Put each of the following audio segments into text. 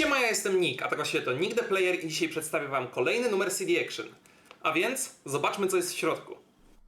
Siema, ja jestem Nick, a tak właściwie to Nick the Player i dzisiaj przedstawię wam kolejny numer CD Action. A więc zobaczmy co jest w środku.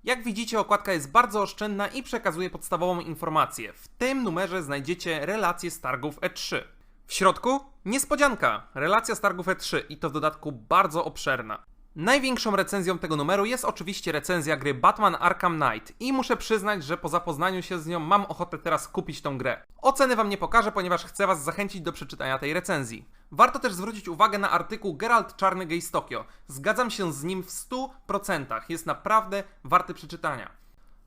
Jak widzicie, okładka jest bardzo oszczędna i przekazuje podstawową informację. W tym numerze znajdziecie relacje z targów E3. W środku niespodzianka, relacja z targów E3 i to w dodatku bardzo obszerna. Największą recenzją tego numeru jest oczywiście recenzja gry Batman Arkham Knight i muszę przyznać, że po zapoznaniu się z nią mam ochotę teraz kupić tą grę. Oceny wam nie pokażę, ponieważ chcę was zachęcić do przeczytania tej recenzji. Warto też zwrócić uwagę na artykuł Geralt Czarny Gej z Tokio. Zgadzam się z nim w 100%, jest naprawdę warty przeczytania.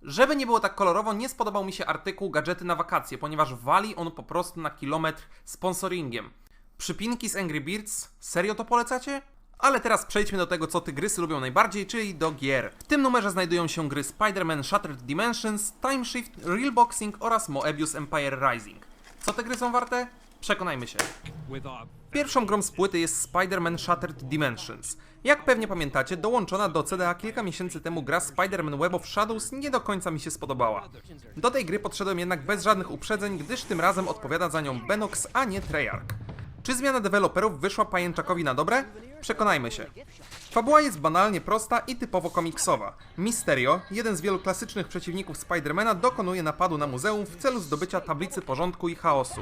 Żeby nie było tak kolorowo, nie spodobał mi się artykuł Gadżety na wakacje, ponieważ wali on po prostu na kilometr sponsoringiem. Przypinki z Angry Birds? Serio to polecacie? Ale teraz przejdźmy do tego, co tygrysy lubią najbardziej, czyli do gier. W tym numerze znajdują się gry Spider-Man Shattered Dimensions, Time Shift, Real Boxing oraz Moebius Empire Rising. Co te gry są warte? Przekonajmy się. Pierwszą grą z płyty jest Spider-Man Shattered Dimensions. Jak pewnie pamiętacie, dołączona do CDA kilka miesięcy temu gra Spider-Man Web of Shadows nie do końca mi się spodobała. Do tej gry podszedłem jednak bez żadnych uprzedzeń, gdyż tym razem odpowiada za nią Benox, a nie Treyarch. Czy zmiana deweloperów wyszła pajęczakowi na dobre? Przekonajmy się. Fabuła jest banalnie prosta i typowo komiksowa. Mysterio, jeden z wielu klasycznych przeciwników Spidermana, dokonuje napadu na muzeum w celu zdobycia tablicy porządku i chaosu.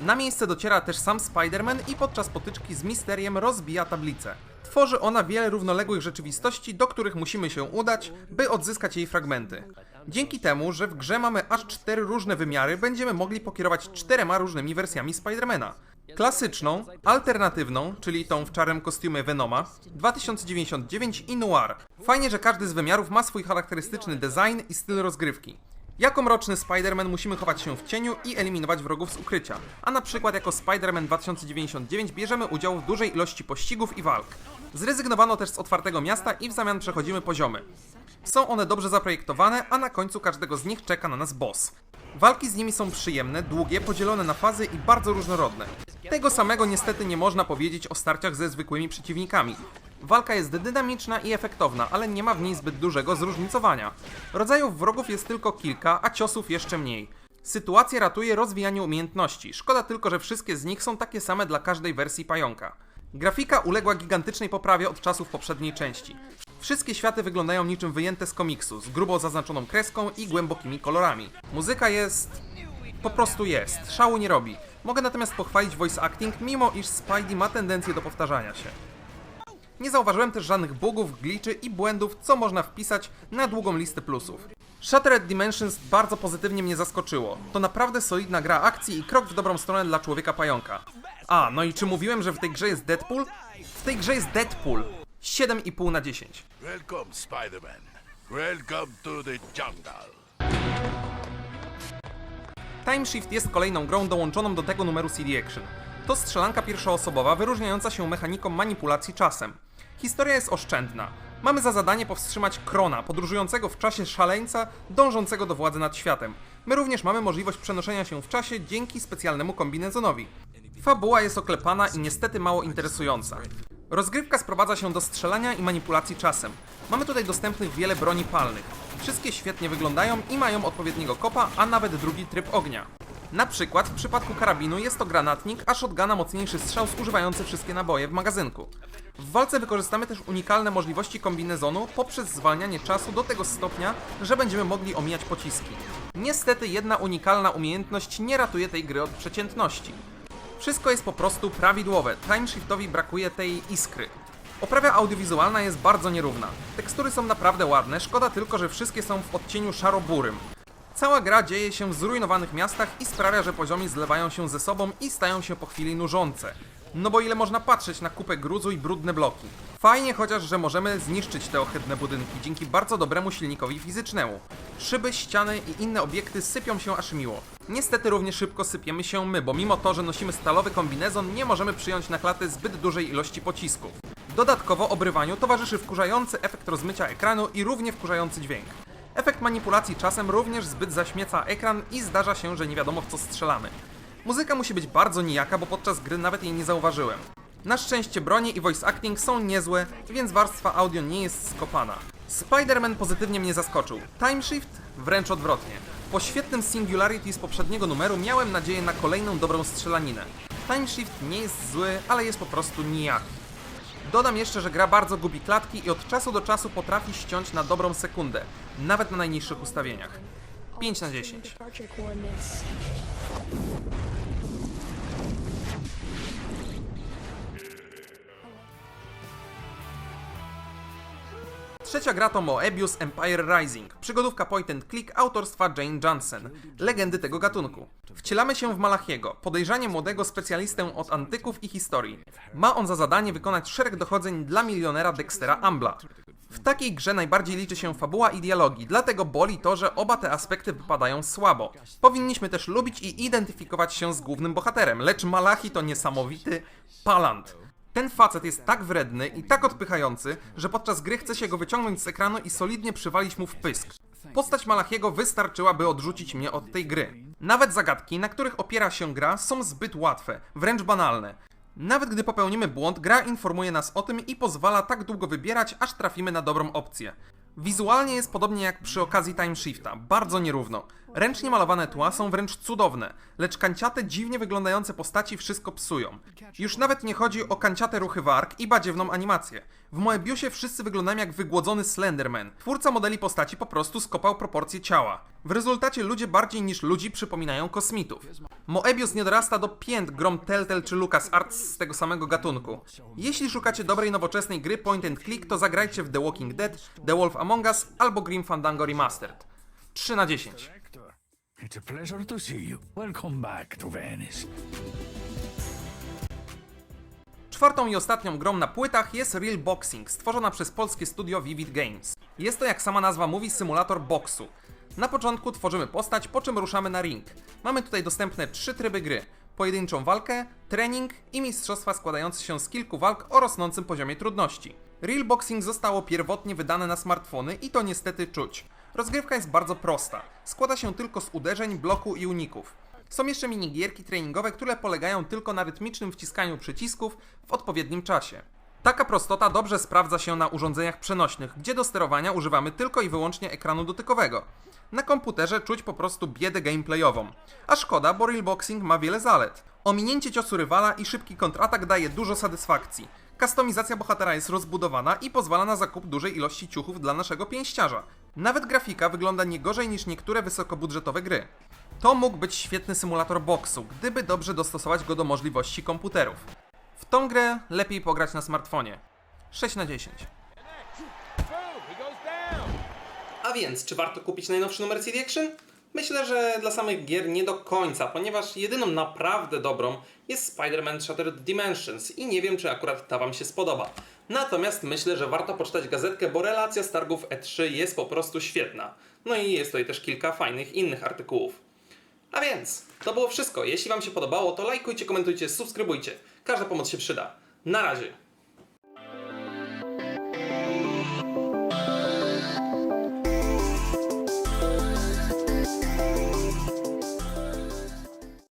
Na miejsce dociera też sam Spiderman i podczas potyczki z Misteriem rozbija tablicę. Tworzy ona wiele równoległych rzeczywistości, do których musimy się udać, by odzyskać jej fragmenty. Dzięki temu, że w grze mamy aż cztery różne wymiary, będziemy mogli pokierować czterema różnymi wersjami Spidermana. Klasyczną, alternatywną, czyli tą w czarnym kostiumie Venoma, 2099 i Noir. Fajnie, że każdy z wymiarów ma swój charakterystyczny design i styl rozgrywki. Jako mroczny Spider-Man musimy chować się w cieniu i eliminować wrogów z ukrycia, a na przykład jako Spider-Man 2099 bierzemy udział w dużej ilości pościgów i walk. Zrezygnowano też z otwartego miasta i w zamian przechodzimy poziomy. Są one dobrze zaprojektowane, a na końcu każdego z nich czeka na nas boss. Walki z nimi są przyjemne, długie, podzielone na fazy i bardzo różnorodne. Tego samego niestety nie można powiedzieć o starciach ze zwykłymi przeciwnikami. Walka jest dynamiczna i efektowna, ale nie ma w niej zbyt dużego zróżnicowania. Rodzajów wrogów jest tylko kilka, a ciosów jeszcze mniej. Sytuację ratuje rozwijanie umiejętności. Szkoda tylko, że wszystkie z nich są takie same dla każdej wersji pająka. Grafika uległa gigantycznej poprawie od czasów poprzedniej części. Wszystkie światy wyglądają niczym wyjęte z komiksu, z grubo zaznaczoną kreską i głębokimi kolorami. Muzyka jest... po prostu jest, szału nie robi. Mogę natomiast pochwalić voice acting, mimo iż Spidey ma tendencję do powtarzania się. Nie zauważyłem też żadnych bugów, glitchy i błędów, co można wpisać na długą listę plusów. Shattered Dimensions bardzo pozytywnie mnie zaskoczyło. To naprawdę solidna gra akcji i krok w dobrą stronę dla człowieka pająka. A, no i czy mówiłem, że w tej grze jest Deadpool? W tej grze jest Deadpool. 7,5 na 10. Welcome, Spider-Man. Welcome to the jungle. Time Shift jest kolejną grą dołączoną do tego numeru CD Action. To strzelanka pierwszoosobowa wyróżniająca się mechaniką manipulacji czasem. Historia jest oszczędna. Mamy za zadanie powstrzymać Krona, podróżującego w czasie szaleńca, dążącego do władzy nad światem. My również mamy możliwość przenoszenia się w czasie dzięki specjalnemu kombinezonowi. Fabuła jest oklepana i niestety mało interesująca. Rozgrywka sprowadza się do strzelania i manipulacji czasem. Mamy tutaj dostępnych wiele broni palnych. Wszystkie świetnie wyglądają i mają odpowiedniego kopa, a nawet drugi tryb ognia. Na przykład w przypadku karabinu jest to granatnik, a shotguna mocniejszy strzał zużywający wszystkie naboje w magazynku. W walce wykorzystamy też unikalne możliwości kombinezonu poprzez zwalnianie czasu do tego stopnia, że będziemy mogli omijać pociski. Niestety jedna unikalna umiejętność nie ratuje tej gry od przeciętności. Wszystko jest po prostu prawidłowe. Timeshiftowi brakuje tej iskry. Oprawa audiowizualna jest bardzo nierówna. Tekstury są naprawdę ładne, szkoda tylko, że wszystkie są w odcieniu szaro-burym. Cała gra dzieje się w zrujnowanych miastach i sprawia, że poziomi zlewają się ze sobą i stają się po chwili nużące. No bo ile można patrzeć na kupę gruzu i brudne bloki. Fajnie chociaż, że możemy zniszczyć te ohydne budynki dzięki bardzo dobremu silnikowi fizycznemu. Szyby, ściany i inne obiekty sypią się aż miło. Niestety równie szybko sypiemy się my, bo mimo to, że nosimy stalowy kombinezon, nie możemy przyjąć na klatę zbyt dużej ilości pocisków. Dodatkowo obrywaniu towarzyszy wkurzający efekt rozmycia ekranu i równie wkurzający dźwięk. Efekt manipulacji czasem również zbyt zaśmieca ekran i zdarza się, że nie wiadomo w co strzelamy. Muzyka musi być bardzo nijaka, bo podczas gry nawet jej nie zauważyłem. Na szczęście bronie i voice acting są niezłe, więc warstwa audio nie jest skopana. Spider-Man pozytywnie mnie zaskoczył. Time Shift wręcz odwrotnie. Po świetnym Singularity z poprzedniego numeru miałem nadzieję na kolejną dobrą strzelaninę. Time Shift nie jest zły, ale jest po prostu nijaki. Dodam jeszcze, że gra bardzo gubi klatki i od czasu do czasu potrafi ściąć na dobrą sekundę, nawet na najniższych ustawieniach. 5 na 10. Trzecia gra to Moebius Empire Rising, przygodówka point and click autorstwa Jane Johnson, legendy tego gatunku. Wcielamy się w Malachiego, podejrzanie młodego specjalistę od antyków i historii. Ma on za zadanie wykonać szereg dochodzeń dla milionera Dextera Ambla. W takiej grze najbardziej liczy się fabuła i dialogi, dlatego boli to, że oba te aspekty wypadają słabo. Powinniśmy też lubić i identyfikować się z głównym bohaterem, lecz Malachi to niesamowity palant. Ten facet jest tak wredny i tak odpychający, że podczas gry chce się go wyciągnąć z ekranu i solidnie przywalić mu w pysk. Postać Malachiego wystarczyłaby odrzucić mnie od tej gry. Nawet zagadki, na których opiera się gra, są zbyt łatwe, wręcz banalne. Nawet gdy popełnimy błąd, gra informuje nas o tym i pozwala tak długo wybierać, aż trafimy na dobrą opcję. Wizualnie jest podobnie jak przy okazji Time Shifta, bardzo nierówno. Ręcznie malowane tła są wręcz cudowne, lecz kanciate, dziwnie wyglądające postaci wszystko psują. Już nawet nie chodzi o kanciate ruchy warg i badziewną animację. W Moebiusie wszyscy wyglądają jak wygłodzony Slenderman. Twórca modeli postaci po prostu skopał proporcje ciała. W rezultacie ludzie bardziej niż ludzi przypominają kosmitów. Moebius nie dorasta do pięt grom Telltale czy LucasArts z tego samego gatunku. Jeśli szukacie dobrej nowoczesnej gry point and click, to zagrajcie w The Walking Dead, The Wolf Among Us albo Grim Fandango Remastered. 3 na 10. It's a pleasure to see you. Welcome back to Venice. Czwartą i ostatnią grą na płytach jest Real Boxing, stworzona przez polskie studio Vivid Games. Jest to, jak sama nazwa mówi, symulator boksu. Na początku tworzymy postać, po czym ruszamy na ring. Mamy tutaj dostępne trzy tryby gry. Pojedynczą walkę, trening i mistrzostwa składające się z kilku walk o rosnącym poziomie trudności. Real Boxing zostało pierwotnie wydane na smartfony i to niestety czuć. Rozgrywka jest bardzo prosta. Składa się tylko z uderzeń, bloku i uników. Są jeszcze minigierki treningowe, które polegają tylko na rytmicznym wciskaniu przycisków w odpowiednim czasie. Taka prostota dobrze sprawdza się na urządzeniach przenośnych, gdzie do sterowania używamy tylko i wyłącznie ekranu dotykowego. Na komputerze czuć po prostu biedę gameplayową. A szkoda, bo Real Boxing ma wiele zalet. Ominięcie ciosu rywala i szybki kontratak daje dużo satysfakcji. Kustomizacja bohatera jest rozbudowana i pozwala na zakup dużej ilości ciuchów dla naszego pięściarza. Nawet grafika wygląda nie gorzej niż niektóre wysokobudżetowe gry. To mógł być świetny symulator boksu, gdyby dobrze dostosować go do możliwości komputerów. W tą grę lepiej pograć na smartfonie. 6 na 10. A więc, czy warto kupić najnowszy numer CD Action? Myślę, że dla samych gier nie do końca, ponieważ jedyną naprawdę dobrą jest Spider-Man Shattered Dimensions i nie wiem, czy akurat ta Wam się spodoba. Natomiast myślę, że warto poczytać gazetkę, bo relacja z targów E3 jest po prostu świetna. No i jest tutaj też kilka fajnych innych artykułów. A więc, to było wszystko. Jeśli Wam się podobało, to lajkujcie, komentujcie, subskrybujcie. Każda pomoc się przyda. Na razie.